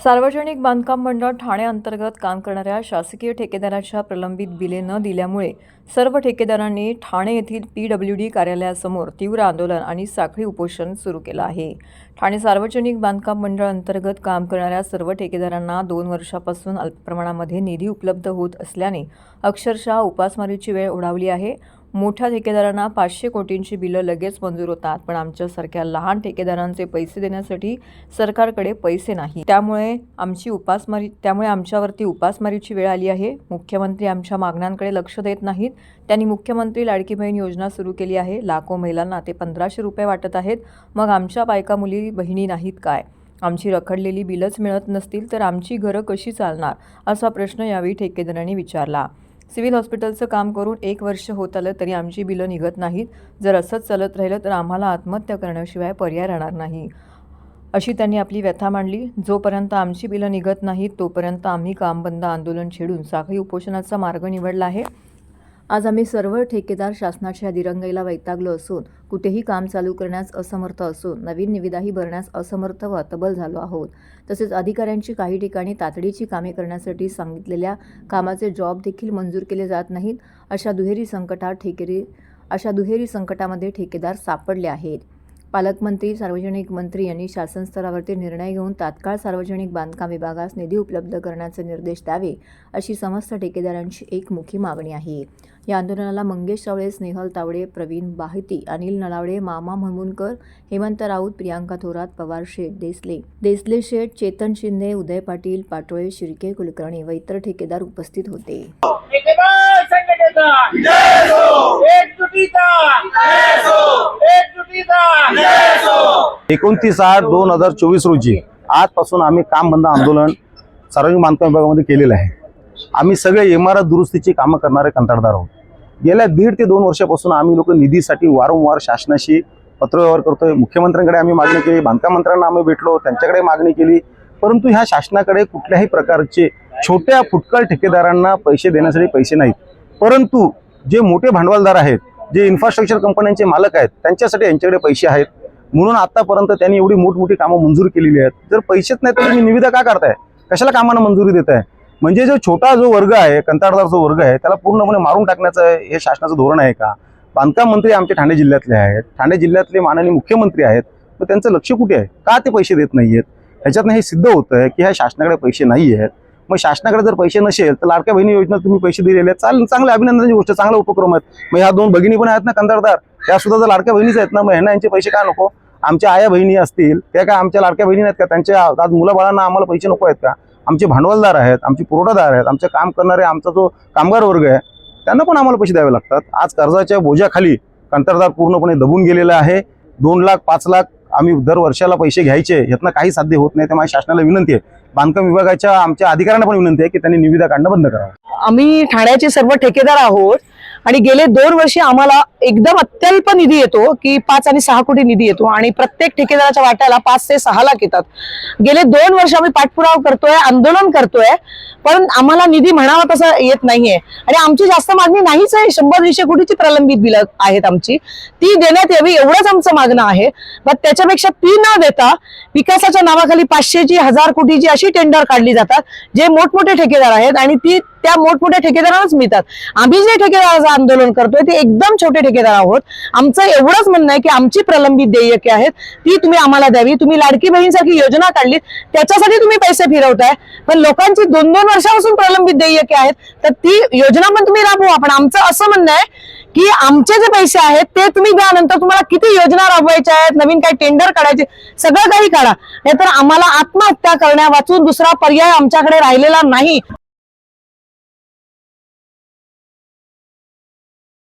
सार्वजनिक बांधकाम मंडळ ठाणे अंतर्गत काम करणाऱ्या शासकीय ठेकेदाराच्या प्रलंबित बिले न दिल्यामुळे सर्व ठेकेदारांनी ठाणे येथील पी डब्ल्यू डी कार्यालयासमोर तीव्र आंदोलन आणि साखळी उपोषण सुरू केलं आहे. ठाणे सार्वजनिक बांधकाम मंडळ अंतर्गत काम करणाऱ्या सर्व ठेकेदारांना दोन वर्षापासून अल्प प्रमाणामध्ये निधी उपलब्ध होत असल्याने अक्षरशः उपासमारीची वेळ ओढावली आहे. मोठ्या ठेकेदारांना पाचशे कोटींची बिलं लगेच मंजूर होतात. पण आमच्यासारख्या लहान ठेकेदारांचे पैसे देण्यासाठी सरकारकडे पैसे नाही. त्यामुळे आमची उपासमारी त्यामुळे आमच्यावरती उपासमारीची वेळ आली आहे. मुख्यमंत्री आमच्या मागण्यांकडे लक्ष देत नाहीत. त्यांनी मुख्यमंत्री लाडकी बहीण योजना सुरू केली आहे. लाखो महिलांना ते पंधराशे रुपये वाटत आहेत. मग आमच्या बायका मुली बहिणी नाहीत काय? आमची रखडलेली बिलच मिळत नसतील तर आमची घरं कशी चालणार? असा प्रश्न यावेळी ठेकेदारांनी विचारला. सिव्हिल हॉस्पिटलचं काम करून एक वर्ष होत आलं तरी आमची बिलं निघत नाहीत. जर असंच चालत राहिलं तर आम्हाला आत्महत्या करण्याशिवाय पर्याय राहणार नाही. अशी त्यांनी आपली व्यथा मांडली. जोपर्यंत आमची बिलं निघत नाहीत तोपर्यंत आम्ही काम बंद आंदोलन छेडून साखळी उपोषणाचा मार्ग निवडला आहे. आज आम्ही सर्व ठेकेदार शासनाच्या दिरंगाईला वैतागलो असून कुठेही काम चालू करण्यास असमर्थ असून नवीन निविदाही भरण्यास असमर्थ व तबल झालो आहोत. तसेच अधिकाऱ्यांची काही ठिकाणी तातडीची कामे करण्यासाठी सांगितलेल्या कामाचे जॉब देखील मंजूर केले जात नाहीत अशा दुहेरी संकटात ठेकेरी अशा दुहेरी संकटामध्ये ठेकेदार सापडले आहेत. पालकमंत्री सार्वजनिक मंत्री यांनी शासन स्तरावरती निर्णय घेऊन तात्काळ सार्वजनिक बांधकाम विभागास निधी उपलब्ध करण्याचे निर्देश द्यावे अशी समस्त ठेकेदारांची एकमुखी मागणी आहे. या आंदोलनाला मंगेश सावळे स्नेहल तावडे प्रवीण बाहिती अनिल नलावडे मामा म्हणमुनकर हेमंत राऊत प्रियांका थोरात पवार शेठ देसले देसले शेठ चेतन शिंदे उदय पाटील पाटोळे शिर्के कुलकर्णी व इतर ठेकेदार उपस्थित होते. संघटनेचा एकजुटीचा! एकजुटीचा! एकोणतीस आठ दोन हजार चोवीस रोजी आजपासून आम्ही काम बंद आंदोलन सार्वजनिक बांधकाम विभागामध्ये केलेलं आहे. आम्ही सगळे इमारत दुरुस्तीची कामं करणारे कंत्राटदार आहोत. गेल्या दीड ते दोन वर्षापासून आम्ही लोक निधीसाठी वारंवार शासनाशी पत्रव्यवहार करतोय. मुख्यमंत्र्यांकडे आम्ही मागणी केली बांधकाम मंत्र्यांना आम्ही भेटलो त्यांच्याकडे मागणी केली. परंतु ह्या शासनाकडे कुठल्याही प्रकारचे छोट्या फुटकळ ठेकेदारांना पैसे देण्यासाठी पैसे नाहीत. परंतु जे मोठे भांडवलदार आहेत जे इन्फ्रास्ट्रक्चर कंपन्यांचे मालक आहेत त्यांच्यासाठी यांच्याकडे पैसे आहेत. म्हणून आतापर्यंत त्यांनी एवढी मोठमोठी कामं मंजूर केलेली आहेत. जर पैसेच नाही तर तुम्ही निविदा का करताय? कशाला कामांना मंजुरी देत आहे म्हणजे जो छोटा जो वर्ग आहे कंत्राटदार जो वर्ग आहे त्याला पूर्णपणे मारून टाकण्याचं हे शासनाचं धोरण आहे का? बांधकाम मंत्री आमचे ठाणे जिल्ह्यातले आहेत. ठाणे जिल्ह्यातले माननीय मुख्यमंत्री आहेत. तर त्यांचं लक्ष कुठे आहे? का ते पैसे देत नाही आहेत ह्याच्यातनं हे सिद्ध होतं आहे की ह्या शासनाकडे पैसे नाही आहेत मग शासनाकडे जर पैसे नसेल तर लाडक्या बहिणी योजना तुम्ही पैसे दिलेले आहेत. चालेल चांगले अभिनंदनाची गोष्ट चांगला उपक्रम आहेत. मग ह्या दोन भगिनी पण आहेत ना कंत्राटदार? त्या सुद्धा जर लाडक्या बहिणीच आहेत ना मग ह्यांना यांचे पैसे काय नको? आमच्या आया बहिणी असतील त्या काय आमच्या लाडक्या बहिणी आहेत का? त्यांच्या आज मुलं बाळांना आम्हाला पैसे नको आहेत का? आमचे भांडवलदार आहेत आमचे पुरवठादार आहेत आमचे काम करणारे आमचा जो कामगार वर्ग आहे त्यांना पण आम्हाला पैसे द्यावे लागतात. आज कर्जाच्या बोजाखाली कंत्राटदार पूर्णपणे दबून गेलेला आहे. दोन लाख पाच लाख आम्ही दर वर्षाला पैसे घ्यायचे यातनं काही साध्य होत नाही. त्यामुळे शासनाला विनंती आहे. बांधकाम विभागाच्या आमच्या अधिकाऱ्यांना पण विनंती आहे की त्यांनी निविदा काढणं बंद करावं. आम्ही ठाण्याचे सर्व ठेकेदार आहोत. आणि गेले दोन वर्षे आम्हाला एकदम अत्यल्प निधी येतो की पाच आणि सहा कोटी निधी येतो आणि प्रत्येक ठेकेदाराच्या वाट्याला पाच ते सहा लाख येतात. गेले दोन वर्ष आम्ही पाठपुरावा करतोय आंदोलन करतोय पण आम्हाला निधी म्हणावा तसा येत नाहीये. आणि आमची जास्त मागणी नाहीच आहे. शंभर दीडशे कोटीची प्रलंबित बिलं आहेत आमची. ती देण्यात यावी एवढंच आमचं मागणं आहे. पण त्याच्यापेक्षा ती न देता विकासाच्या नावाखाली पाचशेची हजार कोटीची अशी टेंडर काढली जातात जे मोठमोठे ठेकेदार आहेत आणि ती त्या मोठमोठ्या ठेकेदारांनाच मिळतात. आम्ही जे ठेकेदाराचं आंदोलन करतोय ते एकदम छोटे ठेकेदार आहोत. आमचं एवढंच म्हणणं आहे की आमची प्रलंबित देयके आहेत ती तुम्ही आम्हाला द्यावी. तुम्ही लाडकी बहीणसारखी योजना काढली त्याच्यासाठी तुम्ही पैसे फिरवताय. पण लोकांची दोन दोन वर्षापासून प्रलंबित देयके आहेत तर ती योजना पण तुम्ही राबवा. पण आमचं असं म्हणणं आहे की आमचे जे पैसे आहेत ते तुम्ही द्या नंतर तुम्हाला किती योजना राबवायच्या आहेत नवीन काही टेंडर काढायचे सगळं काही काढा. नाहीतर आम्हाला आत्महत्या करण्या वाचून दुसरा पर्याय आमच्याकडे राहिलेला नाही.